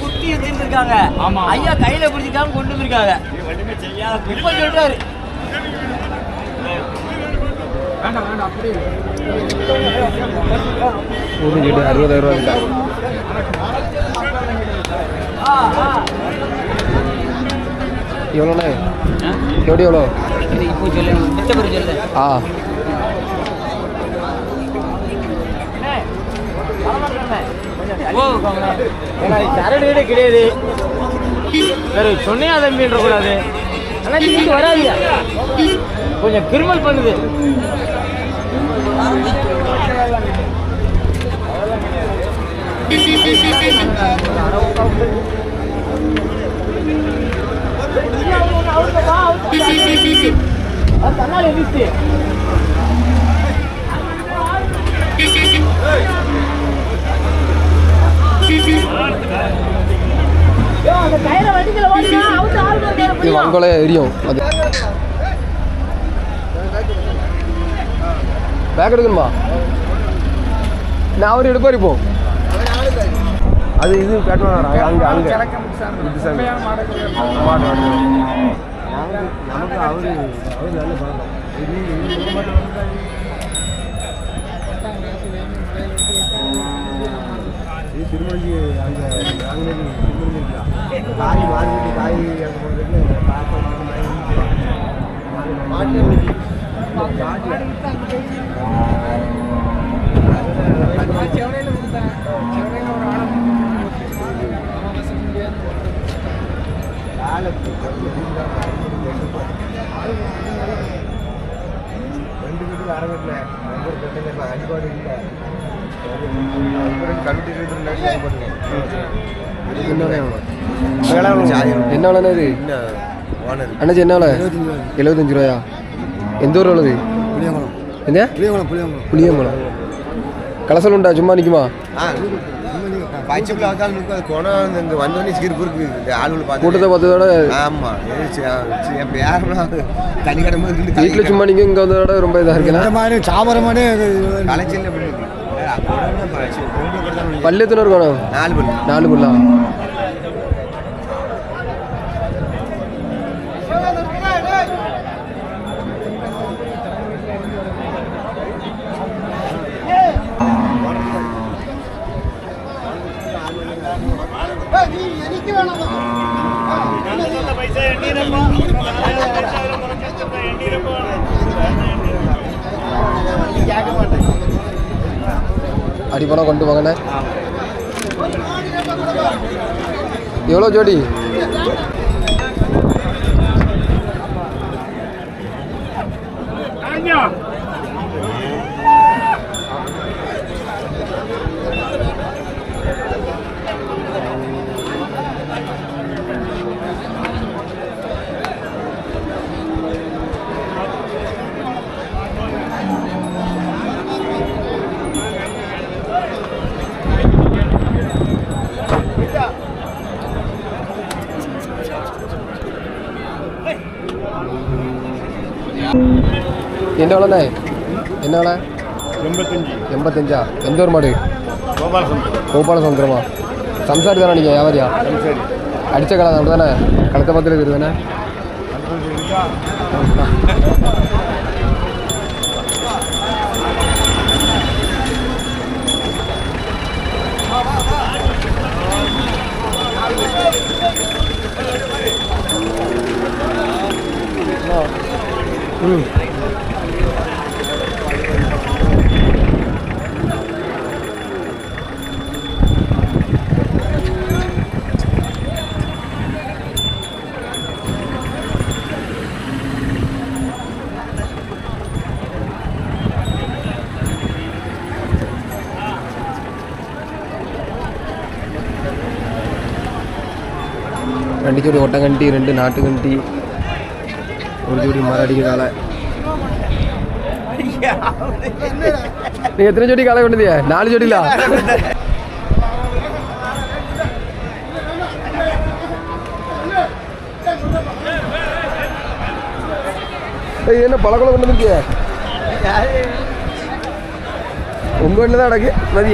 குட்டி இருக்காங்க ஐயா கையில பிடிச்சிக்காம கொண்டு வந்திருக்காங்க. இப்ப சொல்றாரு. ஒரு கிட்ட அறுபதாயிரம் ரூபா இருக்கா எவ்வளோண்ணே? எப்படி எவ்வளோ ஆ சரடு கிடையாது வேற சொன்னே தம்பின்ற கூடாது ஆனா வராதியா கொஞ்சம் கிருமல் பண்ணுது தன்னால எதிர்த்து அந்த எரியும். அது பேக் எடுக்கணுமா? நான் அவர் எடுப்பார் இப்போ. அது இது பேட்டோனா அங்கே அங்கே. இது மாட்டு மாட்டு. நமக்கு அவரு அவரு நல்ல இது திருமணிக்கு அங்கே அங்கே திருமணி காய் மார்க்கெட்டு காய் அங்கே போகிறதுக்கு மாட்டு ரெண்டு வீட்டுக்கு அரங்கட்டில் ரெண்டு ஒரு பிரச்சனை அடிபாடு இல்லை என்ன விலைண்ணே இது அண்ணாச்சி என்ன விலை? எழுபத்தஞ்சு ரூபாயா? எந்த ஊர் உள்ளது? எந்த புளியங்குளம் கலசல் உண்டா சும்மா நிற்குமா பச்சைப்பில் வந்தாலும் நிற்கும் குணம் இங்கே வந்தோடனே சிரிப்பு இருக்கு இந்த ஆளுகளை பார்த்து கூட்டத்தை பார்த்ததோட ஆமாம் என் பேரனா தனி கடமை இருந்து வீட்டில் சும்மா நிற்கும் இங்கே வந்ததோட ரொம்ப இதாக மாதிரி கலைச்சல் இருக்கு அங்கே பொம்பளை கொடுத்தாலும் பல்லு எத்தனை இருக்கணும் நாலு பண்ணு நாலு புல்லா? அடிப்பணம் கொண்டு போங்கண்ணே எவ்வளோ ஜோடி? என்ன விலைண்ணே? என்ன விலை? எண்பத்தஞ்சு. எண்பத்தஞ்சா? எந்த ஒரு மாடு? கோபாலசந்தர் கோபால சமுத்திரமா சம்சாரி தானே நீங்கள் வியாபாரியா? அடித்த கடை அப்படி தானே கழுத்த பத்தில் இருக்குது தானே ம் ரெண்டு கண்டி ரெண்டு ரெண்டு நாட்டுக்கண்டி ஒரு ஜோடி மராடி காலை நீங்க எத்தனை ஜோடி காலை கொண்டது? நாலு ஜோடிலா? என்ன பழக்கொலை கொண்டு வந்துருக்கிய? உங்க வீட்டில் தான் நடக்கு மதி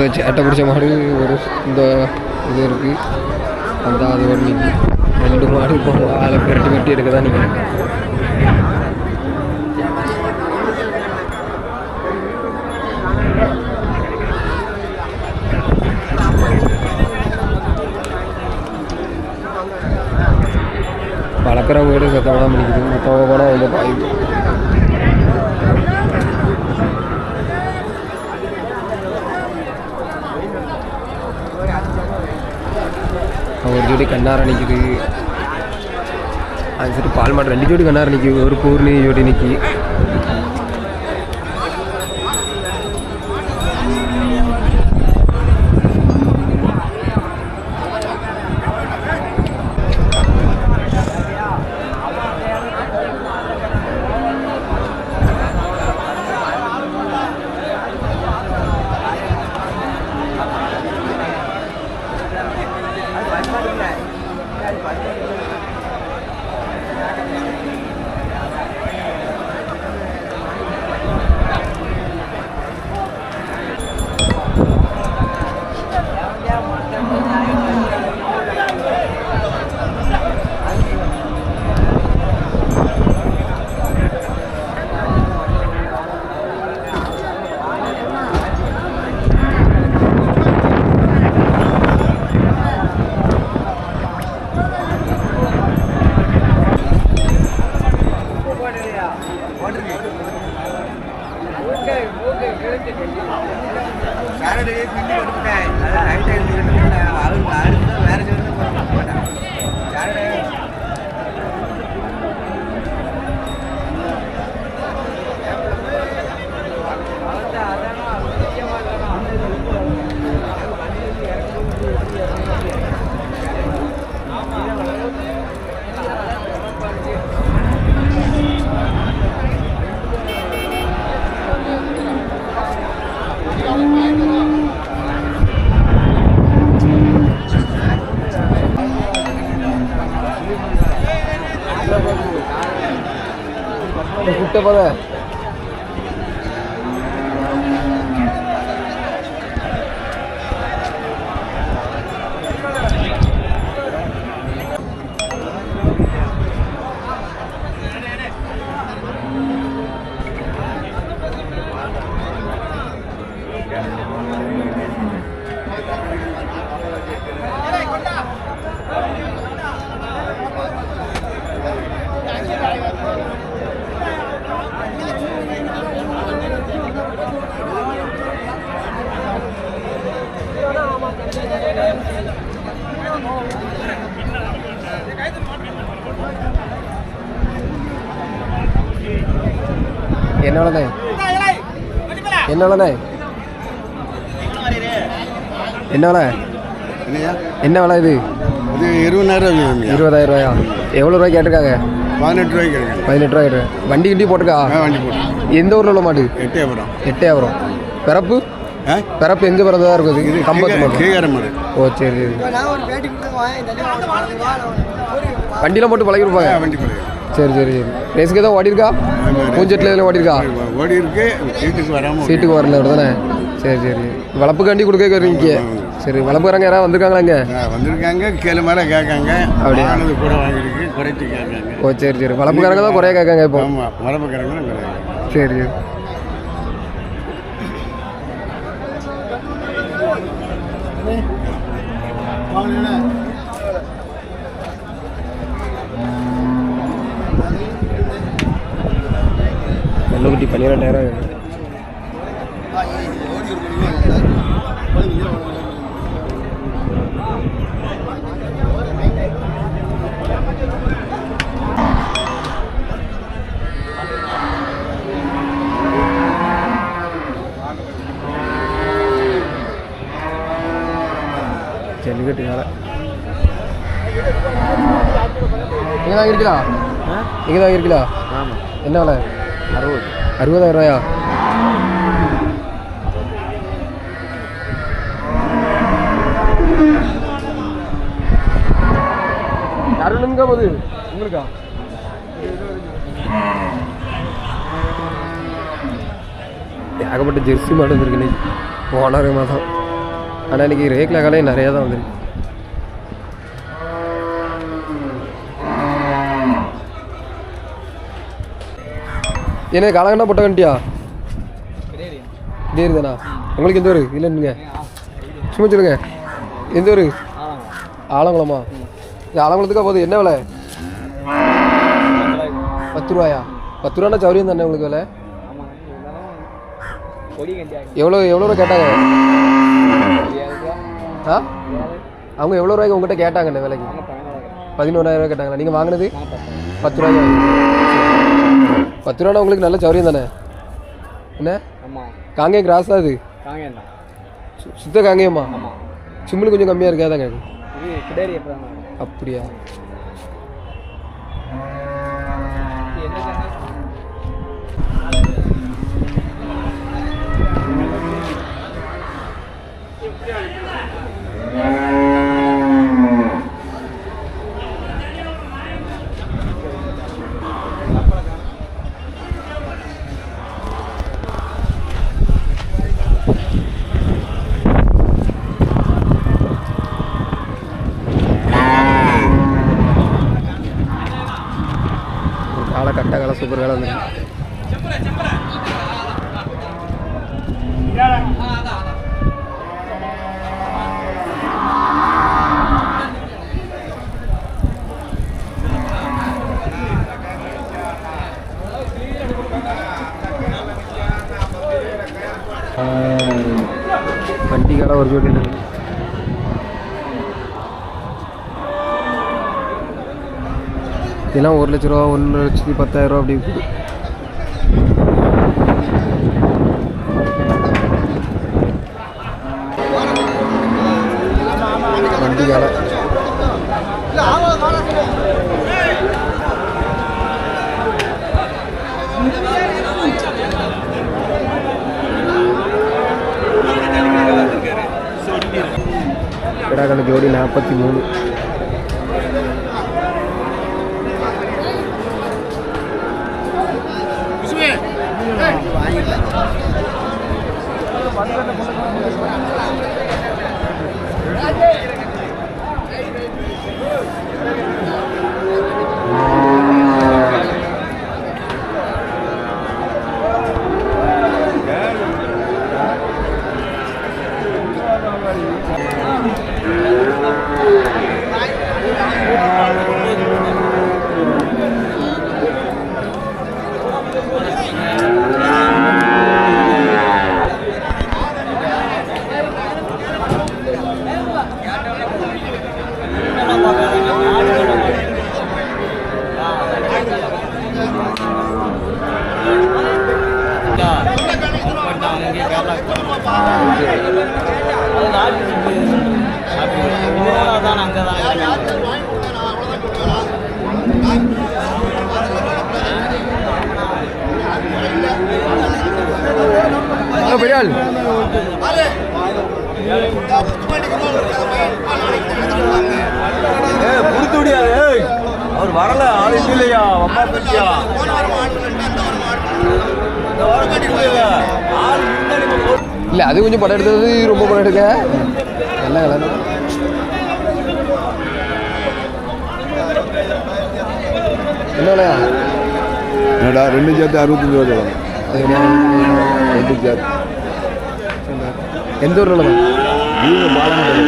யாதா வச்சு அட்டை பிடிச்ச மாடு ஒரு இந்த இது இருக்குது அந்த அது ஒரு நிற்கி ரெண்டு மாடு இப்போ ஆளை பெரட்டி பெரட்டி எடுக்க தான் நிற்கிறேன் வளர்க்குறவங்க கூட சத்தமாக தான் பிடிக்குது மற்றவங்க போனால் வந்து பாயுது ஒரு ஜோடி கண்ணார நிற்கிது அது சரி பால் மாடு ரெண்டு ஜோடி கண்ணார நிற்கிது ஒரு பூர்ணி ஜோடி நிற்கி குட்டை பத என்ன விலைண்ணே என்ன விலை? என்னையா என்ன விலை இது? இது இருபதாயிரம் ரூபாய் இருபதாயிரம் ரூபாயா? எவ்வளோ ரூபாய் கேட்டிருக்காங்க? பதினெட்டு ரூபாய் கேட்டு வண்டி கிண்டி போட்டிருக்கா? ஆ வண்டி போட்டு எந்த ஊரில் உள்ள மாடு? எட்டே வரும் எட்டே வரும் பிறப்பு? பிறப்பு எங்கே பிறந்ததா இருக்குது? இது கம்பத்து மட்டும் ஓ சரி சரி. வண்டியில் போட்டு பழகி ஆ, இருப்பாங்க வண்டி சரி சரி சரி. ரேஸுக்கு எதாவது ஓடிருக்கா பூஞ்செட்டில் எதுவும் ஓடிருக்கா ஓடி இருக்கு சீட்டுக்கு வராமல் சீட்டுக்கு வரல அப்படி தானே சரி. சரி வளர்ப்புக்காண்டி கொடுக்க வரீங்க சரி வளர்ப்புக்காரங்க யாராவது வந்திருக்காங்களா இங்கே? வந்திருக்காங்க. கீழே மேலே கேட்காங்க. அப்படியா? கூட வாங்கியிருக்கு. குறைச்சி கேட்காங்க. ஓ சரி சரி. வளர்ப்புக்காரங்க தான் குறைய கேட்காங்க இப்போ. ஆமாம் மரபுக்காரங்களும் குறையாங்க சரி சரி. வெள்ளக்குட்டி பன்னிரெண்டாயிரம் ஜல்லிக்கட்டு வேலை இங்கே தான் இருக்கலா இங்கே தான் இருக்கலா ஆமாம் என்ன விலை அறுபது. அறுபதாயிரம் ரூபாயா அருணுங்க போது உங்களுக்கா? ஏகப்பட்ட ஜெர்சி மாடு வந்துருக்கு இன்னைக்கு. போனாரு மாதம் ஆனால் இன்னைக்கு ரேக்ல காலையும் நிறையா தான் வந்துருக்கு. என்ன காலங்கண்ணா போட்ட கண்டியா? இதே தானா உங்களுக்கு எந்த ஊர்? இல்லைன்னுங்க சும்மா சொல்லுங்க. எந்த ஊர்? ஆலங்குளமா. இது ஆலங்குளத்துக்கா போகுது? என்ன விலை? பத்து ரூபாயா? பத்து ரூபானா சௌரியம் தானே உங்களுக்கு விலை? எவ்வளோ எவ்வளோ ரூபா கேட்டாங்க? ஆ? அவங்க எவ்வளோ ரூபாய்க்கு உங்ககிட்ட கேட்டாங்க இந்த விலைக்கு? பதினோராயிரம் ரூபாய் கேட்டாங்களா? நீங்கள் வாங்கினது? பத்து ரூபாய்க்கு. பத்து ரூபானா உங்களுக்கு நல்ல சௌரியம் தானே? என்ன? ஆமாம் காங்கேயம் கிராஸ் தான். சு- சுத்த காங்கேயம்மா ஆமாம் சிம்மில் கொஞ்சம் கம்மியாக இருக்காதாங்க அப்படியா எந்த சேனல் காலை கட்ட காலை சூப்பர் காலை வந்து வண்டி காலை ஒரு ஜோடி இருக்கு இதெல்லாம் ஒரு லட்ச ரூபா ஒன்று லட்சத்தி பத்தாயிரம் ரூபா அப்படி இருக்குது. பெரிய ஆள் அவர் வரல ஆள் இல்லையா? அம்மா பற்றியா இல்லை அது கொஞ்சம் படம் எடுத்தது ரொம்ப படம் எடுக்க. நல்ல கலர் என்ன என்னடா ரெண்டு சேர்த்து அறுபத்தஞ்சு ரூபா? ரெண்டு சேர்த்து எந்த ஊரில் உள்ளது நீங்கள் பாலநாடு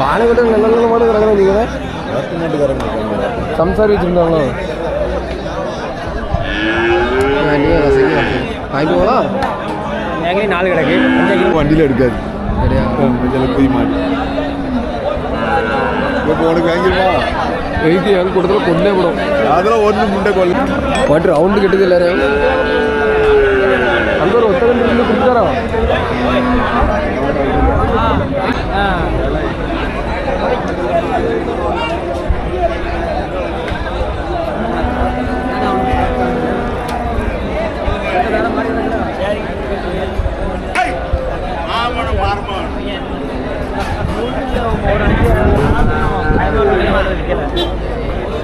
பாலக்கோட்டை நல்ல நல்ல மாடு கிடக்குறேன் நீங்கள் பத்து நாட்டுக்காரங்க இருக்காங்க. சம்சாரி வச்சுருந்தாங்களோ வாங்கிட்டு போகலாம் எங்கேயும் நாலு கிடக்கு அஞ்சு கிலோ வண்டியில் எடுக்காது சரியா கொஞ்சம் போய் மாட்டு இப்போ உனக்கு வாங்கிருமா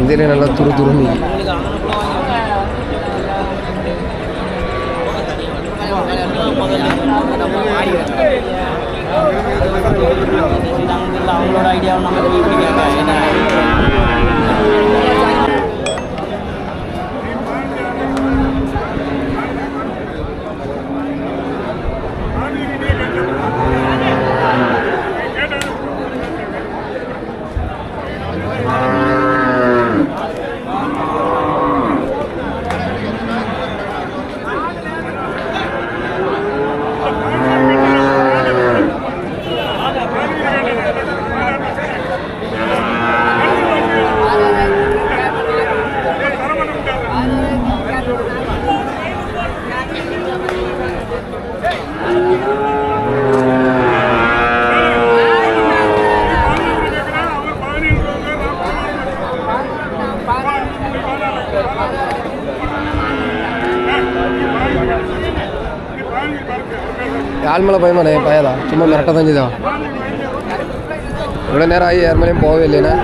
சந்தையில நல்லா துரு துருமிக்கு அவங்களோட ஐடியாவும் நம்ம பிடிக்காங்க என்ன ஆள்மலை பயமானே பயலா சும்மா மிரட்ட தான் செய்தான் இவ்வளோ நேரம் ஆகி யார் மேலேயும் போகவே இல்லைண்ணே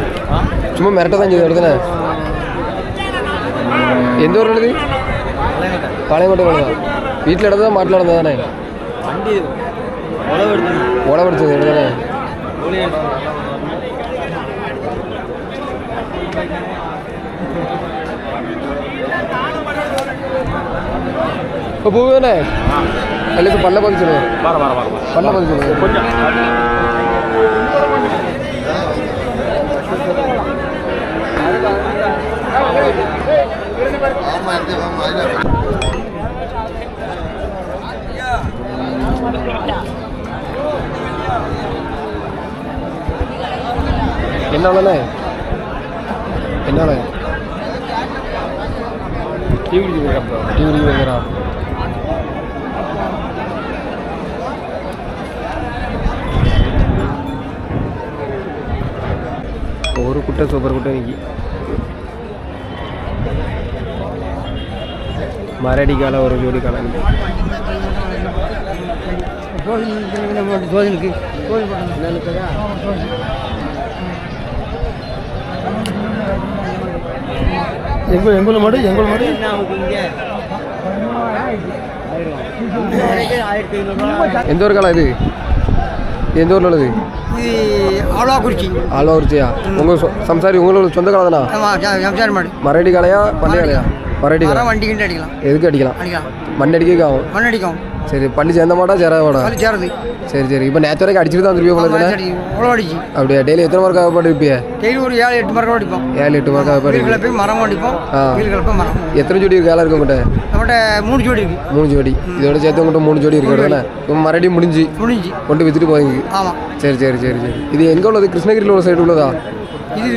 சும்மா மிரட்ட தான் செய்து எடுத்துனே எந்த அல்லது பல்ல பார்க்க சொல்லுங்க. வர வர வர பல்ல பார்க்க சொல்லுங்க. கொஞ்சம். என்ன என்ன டிவி டிவி வைக்கிறா ஒரு குட்டை சூப்பர் குட்டை இன்னைக்கு மரடி காலை ஒரு ஜோடி காலை கோயிலுக்கு எங்க எங்குள்ள மாடு? எங்குள்ள மாடு? எந்த ஒரு காலம் இது? எந்த ஊரில் உள்ளது? இது அவ்வளோ குறிச்சி ஆழ்வா உரிச்சியா உங்கள் சம்சாரி உங்களோட சொந்த காலம் தானா ஆமாம் சம்சாரம் மாடு. மரடி காலையா பண்டைய காலையா மரம் வண்டி கிண்டி அடிக்கலாம். எதுக்கு அடிக்கலாம்? அடிக்கலாம். மண் அடிக்க ஆகும் மண் அடிக்கும் சரி பள்ளி சேர்ந்த மாட்டா சேருது. சரி சரி. இப்போ நேற்று வரைக்கும் அடிச்சுட்டு தான் வந்துருப்பியா சரி, அவ்வளோ அடிச்சு. அப்படியா? டெய்லி எத்தனை மார்க் ஆகப்பட்டு இருப்பிய டெய்லி ஒரு ஏழு எட்டு அடிப்போம். ஏழு எட்டு மார்க் ஆகப்பட்டு வீடு கிளப்பி மரம் அடிப்போம். ஆ. வீடு கிளப்ப மரம். எத்தனை ஜோடி இருக்கு? வேலை இருக்கு உங்கள்கிட்ட நம்மகிட்ட மூணு ஜோடி இருக்கு. மூணு ஜோடி. இதோட சேர்த்து உங்கள்கிட்ட மூணு ஜோடி இருக்கு. தானே இப்போ மறுபடியும் முடிஞ்சு. முடிஞ்சு. கொண்டு வித்துட்டு ஆமாம் சரி சரி சரி சரி. இது எங்கே உள்ளது? கிருஷ்ணகிரியில் உள்ள சைடு உள்ளதா? இது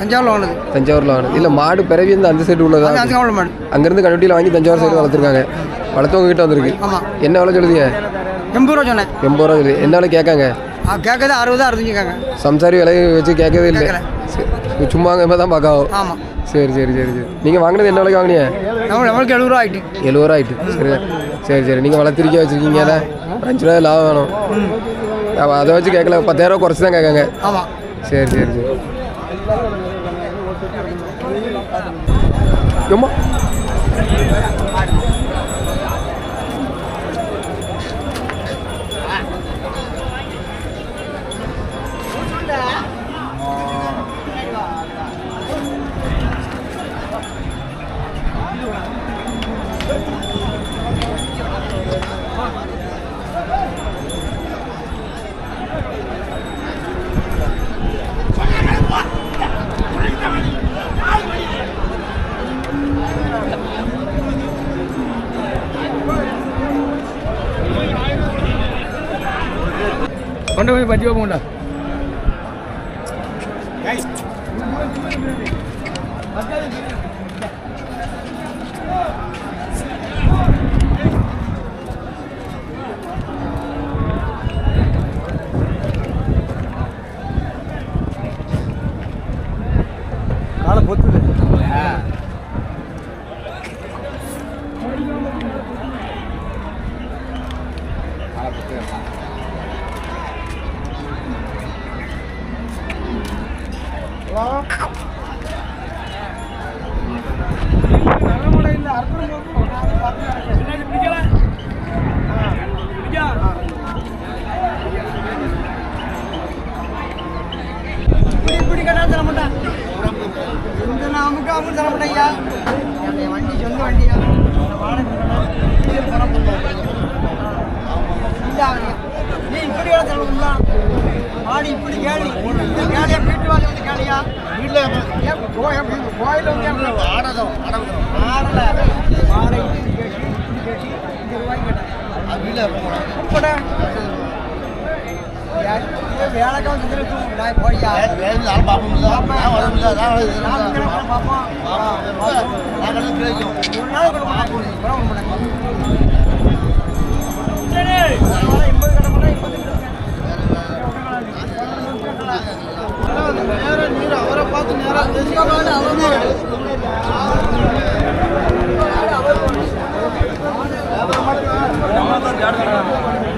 தஞ்சாவூர்ல வாங்கினது. தஞ்சாவூரில் வாங்க இல்லை மாடு பிறவி இந்த அந்த சைடு உள்ளதா அதுக்கு மாடு. அங்கேருந்து கண்டுட்டியில் வாங்கி தஞ்சாவூர் சைடு வளர்த்துருக்காங்க. வளர்த்தவங்க கிட்ட வந்திருக்கு. ஆமாம் என்ன விலை சொல்லுதிய எண்பது ரூபா சொன்னேன். எண்பது ரூபா சொல்லுது என்ன விலை கேட்காங்க? கேட்கறது அறுபது அறுபத்தஞ்சு கேட்க சம்சாரி விலையை வச்சு கேட்கவே இல்லை. சும்மா அங்கே தான் பார்க்காவோ ஆமாம் சரி சரி சரி சரி. நீங்கள் வாங்கினது என்ன விலைக்கு வாங்கினீங்க? நம்ம நம்மளுக்கு எழுபது ரூபா ஆகிட்டு எழுபது ரூபா ஆயிட்டு. சரி சரி சரி. நீங்கள் வளர்த்திருக்கே வச்சுருக்கீங்க ஒரு அஞ்சு ரூபா லாபம் வேணும். அதை வச்சு கேட்கல. பத்தாயிரம் குறைச்சி தான் கேட்காங்க. ஆமாம் சரி சரி சரி. எம்மா கொண்டு फटाफट बजियो बोला わ வீட்டில் வேலைக்கு வந்து நான் போய்யா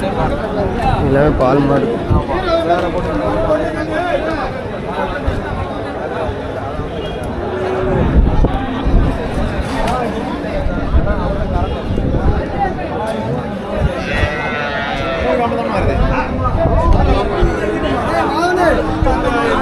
எல்லாமே பால் மாடு. ஆ